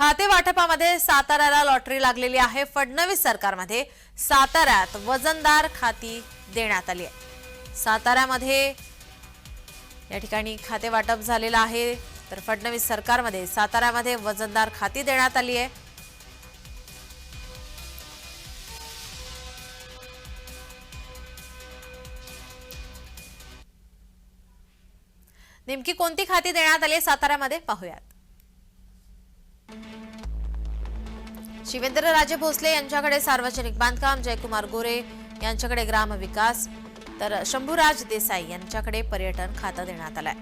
खाते वाटपामध्ये साताऱ्याला लॉटरी लागलेली आहे. फडणवीस सरकारमध्ये साताऱ्यात वजनदार खाती देण्यात आली आहे. साताऱ्यामध्ये या ठिकाणी खाते वाटप झालेलं आहे. तर फडणवीस सरकारमध्ये साताऱ्यामध्ये वजनदार खाती देण्यात आली आहे. नेमकी कोणती खाती देण्यात आली आहे साताऱ्यामध्ये? पाहूयात. शिवेंद्रराजे भोसले यांच्याकडे सार्वजनिक बांधकाम जयकुमार गोरे यांच्याकडे ग्रामविकास तर शंभूराज देसाई यांच्याकडे पर्यटन खातं देण्यात आलंय.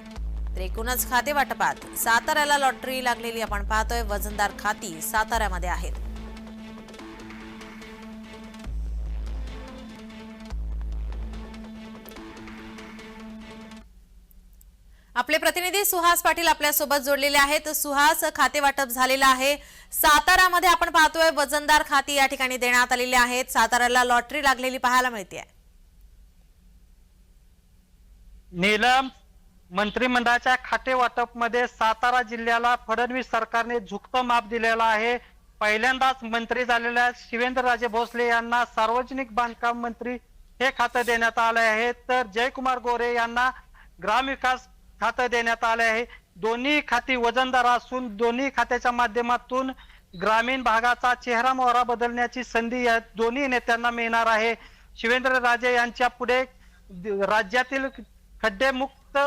तर एकूणच खाते वाटपात साताऱ्याला लॉटरी लागलेली आपण पाहतोय वजनदार खाती साताऱ्यामध्ये आहेत. आपले प्रतिनिधी सुहास पाटील आपल्यासोबत जोडलेले आहेत. सुहास खाते वाटप झालेलं आहे. सातारामध्ये आपण पाहतोय वजनदार खाती या ठिकाणी देण्यात आलेली आहेत. साताऱ्याला लॉटरी लागलेली पाहायला मिळते नीलम मंत्रिमंडळाच्या खाते वाटपमध्ये सातारा जिल्ह्याला फडणवीस सरकारने झुकतं माप दिलेलं आहे. पहिल्यांदाच मंत्री झालेल्या शिवेंद्रराजे भोसले यांना सार्वजनिक बांधकाम मंत्री हे खातं देण्यात आले आहे. तर जयकुमार गोरे यांना ग्रामविकास खातं देण्यात आले आहे. दोन्ही खाती वजनदार असून दोन्ही खात्याच्या माध्यमातून ग्रामीण भागाचा चेहरा मोहरा बदलण्याची संधी या दोन्ही नेत्यांना मिळणार आहे. शिवेंद्रराजे यांच्या पुढे राज्यातील खड्डेमुक्त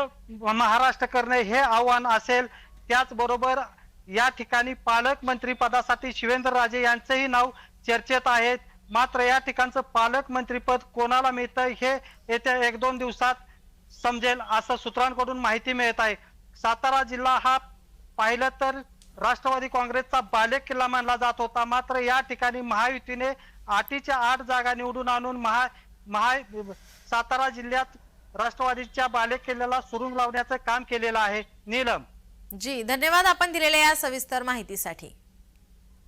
महाराष्ट्र करणे हे आव्हान असेल. त्याचबरोबर या ठिकाणी पालकमंत्री पदासाठी शिवेंद्रराजे यांचंही नाव चर्चेत आहे. मात्र या ठिकाणचं पालकमंत्रीपद कोणाला मिळतं हे येत्या एक दोन दिवसात समजेल असं सूत्रांकडून माहिती मिळत आहे. सातारा जिल्हा हा पाहिलं तर राष्ट्रवादी काँग्रेसचा बालेकिल्ला मानला जात होता. मात्र या ठिकाणी महायुतीने आठीच्या आठ जागा निवडून आणून महा महा सातारा जिल्ह्यात राष्ट्रवादीच्या बालेकिल्ल्याला सुरुंग लावण्याचं काम केलेलं आहे. नीलम. जी धन्यवाद आपण दिलेल्या या सविस्तर माहितीसाठी.